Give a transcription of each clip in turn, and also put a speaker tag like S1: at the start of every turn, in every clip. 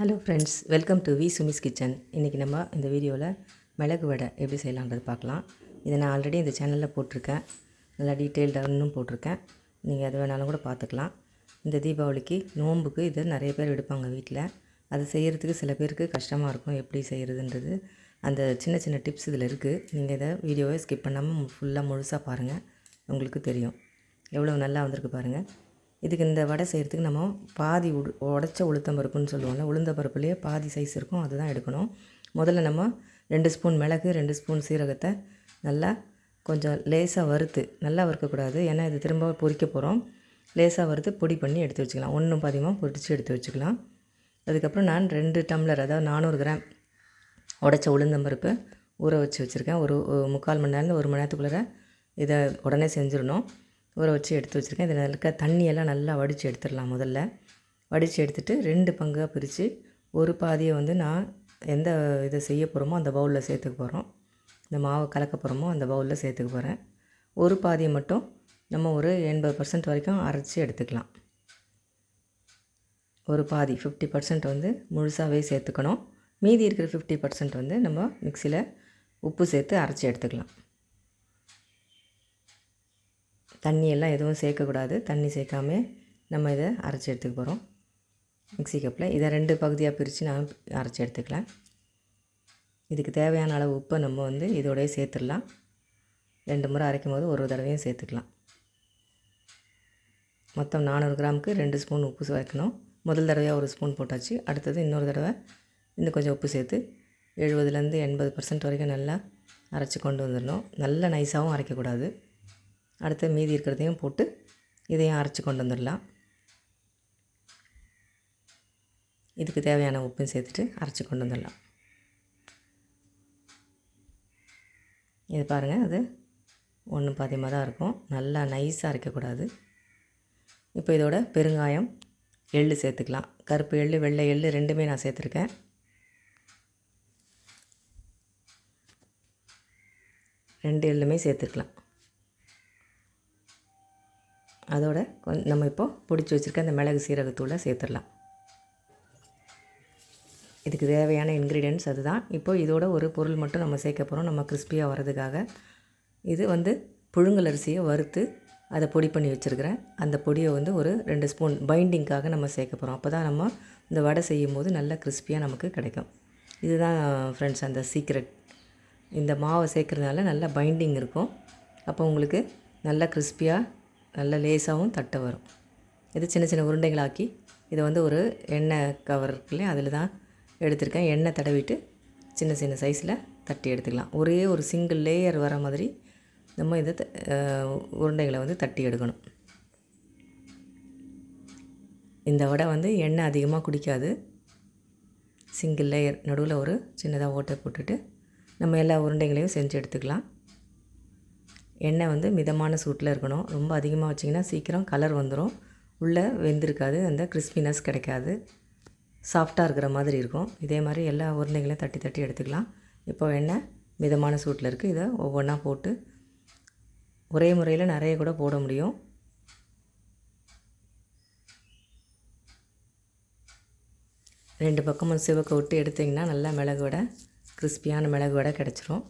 S1: Hello friends welcome to V Sumi's kitchen இன்றைக்கி நம்ம இந்த வீடியோவில் மிளகு வடை எப்படி செய்யலான்றது பார்க்கலாம். இதை நான் ஆல்ரெடி இந்த சேனலில் போட்டிருக்கேன். நல்லா டீட்டெயில்டாக இன்னும் போட்டிருக்கேன். நீங்கள் எது வேணாலும் கூட பார்த்துக்கலாம். இந்த தீபாவளிக்கு நோன்புக்கு இதை நிறைய பேர் எடுப்பாங்க வீட்டில் அது செய்கிறதுக்கு சில பேருக்கு கஷ்டமாக இருக்கும் எப்படி செய்கிறதுன்றது அந்த சின்ன சின்ன டிப்ஸ் இதில் இருக்குது நீங்கள் இதை வீடியோவை ஸ்கிப் பண்ணாமல் ஃபுல்லாக முழுசாக பாருங்கள் உங்களுக்கு தெரியும். எவ்வளோ நல்லா வந்திருக்கு பாருங்கள் இதுக்கு இந்த வடை செய்கிறதுக்கு நம்ம பாதி உடு உடச்ச உளுத்தம் பருப்புன்னு சொல்லுவோம்ல உளுந்த பருப்புலேயே பாதி சைஸ் இருக்கும் அதுதான் எடுக்கணும். முதல்ல நம்ம ரெண்டு ஸ்பூன் மிளகு ரெண்டு ஸ்பூன் சீரகத்தை நல்லா கொஞ்சம் லேசாக வறுத்து நல்லா வறுக்கக்கூடாது ஏன்னா இது திரும்ப பொரிக்க போகிறோம் லேசாக வறுத்து பொடி பண்ணி எடுத்து வச்சுக்கலாம். ஒன்றும் பாதியமாக பொடிச்சு எடுத்து வச்சுக்கலாம். அதுக்கப்புறம் நான் ரெண்டு டம்ளர் அதாவது நானூறு கிராம் உடச்ச உளுந்தம்பருப்பு ஊற வச்சு வச்சுருக்கேன். ஒரு ஒரு முக்கால் மணி நேரம் ஒரு மணி நேரத்துக்குள்ளே இதை உடனே செஞ்சிடணும். ஊற வச்சு எடுத்து வச்சுருக்கேன். இதில் இருக்க தண்ணியெல்லாம் நல்லா வடித்து எடுத்துடலாம் முதல்ல. வடித்து எடுத்துகிட்டு ரெண்டு பங்காக பிரித்து ஒரு பாதியை வந்து நான் எந்த இதை செய்ய போகிறோமோ அந்த பவுலில் சேர்த்துக்க போகிறோம் இந்த மாவை கலக்க போகிறோமோ அந்த பவுலில் சேர்த்துக்க போகிறேன் ஒரு பாதியை மட்டும் நம்ம ஒரு எண்பது பர்சன்ட் வரைக்கும் அரைச்சி எடுத்துக்கலாம். ஒரு பாதி ஃபிஃப்டி பர்சன்ட் வந்து முழுசாகவே சேர்த்துக்கணும். மீதி இருக்கிற ஃபிஃப்டி பர்சன்ட் வந்து நம்ம மிக்சியில் உப்பு சேர்த்து அரைச்சி எடுத்துக்கலாம். தண்ணியெல்லாம் எதுவும் சேர்க்கக்கூடாது. தண்ணி சேர்க்காம நம்ம இதை அரைச்சி எடுத்துக்க போகிறோம் மிக்சி கப்பில் இதை ரெண்டு பகுதியாக பிரித்து நான் அரைச்சி எடுத்துக்கலாம். இதுக்கு தேவையான அளவு உப்பை நம்ம வந்து இதோடய சேர்த்துடலாம். ரெண்டு முறை அரைக்கும் போது ஒரு தடவையும் சேர்த்துக்கலாம். மொத்தம் நானூறு கிராமுக்கு ரெண்டு ஸ்பூன் உப்பு வைக்கணும் முதல் தடவையாக ஒரு ஸ்பூன் போட்டாச்சு. அடுத்தது இன்னொரு தடவை இன்னும் கொஞ்சம் உப்பு சேர்த்து எழுபதுலேருந்து எண்பது பர்சன்ட் வரைக்கும் நல்லா அரைச்சி கொண்டு வந்துடணும். நல்ல நைஸாகவும் அரைக்கக்கூடாது. அடுத்து மீதி இருக்கிறதையும் போட்டு இதையும் அரைச்சி கொண்டு வந்துடலாம். இதுக்கு தேவையான உப்பும் சேர்த்துட்டு அரைச்சி கொண்டு வந்துடலாம். இது பாருங்கள் அது ஒன்றும் பாதியமாக தான் இருக்கும். நல்லா நைஸாக அரைக்கக்கூடாது. இப்போ இதோட பெருங்காயம் எள்ளு சேர்த்துக்கலாம். கருப்பு எள்ளு வெள்ளை எள்ளு ரெண்டுமே நான் சேர்த்துருக்கேன். ரெண்டு எள்ளுமே சேர்த்துக்கலாம் அதோட நம்ம இப்போது பிடிச்சி வச்சுருக்க அந்த மிளகு சீரகத்தூளை சேர்த்துடலாம். இதுக்கு தேவையான இன்க்ரீடியன்ஸ் அதுதான். இப்போது இதோட ஒரு பொருள் மட்டும் நம்ம சேர்க்க போகிறோம் நம்ம கிறிஸ்பியாக வர்றதுக்காக. இது வந்து புழுங்கல் அரிசியை வறுத்து அதை பொடி பண்ணி வச்சுருக்கிறேன். அந்த பொடியை வந்து ஒரு ரெண்டு ஸ்பூன் பைண்டிங்க்காக நம்ம சேர்க்க போகிறோம் அப்போ தான் நம்ம இந்த வடை செய்யும் போது நல்ல கிறிஸ்பியாக நமக்கு கிடைக்கும். இதுதான் ஃப்ரெண்ட்ஸ் அந்த சீக்ரெட் இந்த மாவை சேர்க்குறதுனால நல்லா பைண்டிங் இருக்கும். அப்போ உங்களுக்கு நல்ல கிறிஸ்பியாக நல்ல லேசாகவும் தட்டை வரும். இது சின்ன சின்ன உருண்டைகளாக்கி இதை வந்து ஒரு எண்ணெய் கவர் இருக்குல்லையே அதில் தான் எடுத்திருக்கேன். எண்ணெய் தடவிட்டு சின்ன சின்ன சைஸில் தட்டி எடுத்துக்கலாம். ஒரே ஒரு சிங்கிள் லேயர் வர மாதிரி நம்ம இதை உருண்டைகளை வந்து தட்டி எடுக்கணும். இந்த வடை வந்து எண்ணெய் அதிகமாக குடிக்காது. சிங்கிள் லேயர் நடுவில் ஒரு சின்னதாக ஓட்டை போட்டுட்டு நம்ம எல்லா உருண்டைகளையும் செஞ்சு எடுத்துக்கலாம். எண்ணெய் வந்து மிதமான சூட்டில் இருக்கணும். ரொம்ப அதிகமாக வச்சிங்கன்னா சீக்கிரம் கலர் வந்துடும் உள்ளே வெந்திருக்காது. அந்த கிறிஸ்பினஸ் கிடைக்காது. சாஃப்டாக இருக்கிற மாதிரி இருக்கும். இதே மாதிரி எல்லா உருண்டைகளையும் தட்டி தட்டி எடுத்துக்கலாம். இப்போ எண்ணெய் மிதமான சூட்டில் இருக்குது இதை ஒவ்வொன்றா போட்டு ஒரே முறையில் நிறைய கூட போட முடியும். ரெண்டு பக்கமும் சிவக்க விட்டு எடுத்திங்கன்னா நல்லா மிளகு வடை கிறிஸ்பியான மிளகு வடை கிடச்சிரும்.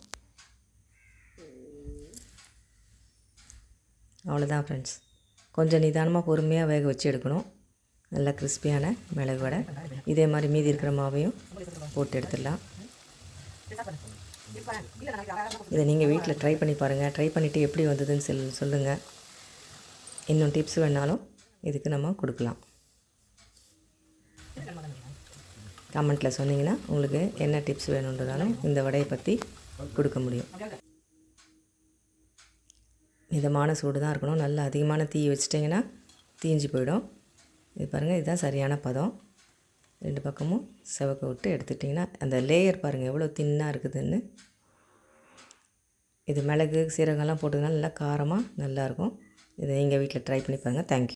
S1: அவ்வளோதான் ஃப்ரெண்ட்ஸ் கொஞ்சம் நிதானமாக பொறுமையாக வேக வச்சு எடுக்கணும். நல்லா கிறிஸ்பியான மிளகு வடை. இதே மாதிரி மீதி இருக்கிற மாவையும் போட்டு எடுத்துடலாம். இதை நீங்கள் வீட்டில் ட்ரை பண்ணி பாருங்கள் ட்ரை பண்ணிவிட்டு எப்படி வந்ததுன்னு சொல் சொல்லுங்கள் இன்னும் டிப்ஸ் வேணாலும் இதுக்கு நம்ம கொடுக்கலாம். கமெண்ட்டில் சொன்னீங்கன்னா உங்களுக்கு என்ன டிப்ஸ் வேணுன்றதாலும் இந்த வடையை பற்றி கொடுக்க முடியும். மிதமான சூடு தான் இருக்கணும். நல்ல அதிகமான தீ வச்சிட்டிங்கன்னா தீஞ்சு போயிடும். இது பாருங்கள் இதுதான் சரியான பதம். ரெண்டு பக்கமும் செவக்க விட்டு எடுத்துட்டிங்கன்னா அந்த லேயர் பாருங்கள் எவ்வளோ தின்னாக இருக்குதுன்னு. இது மிளகு சீரகம்லாம் போட்டதுனால நல்லா காரமாக நல்லாயிருக்கும் இதை எங்கள் வீட்டில் ட்ரை பண்ணி பாருங்கள் தேங்க்யூ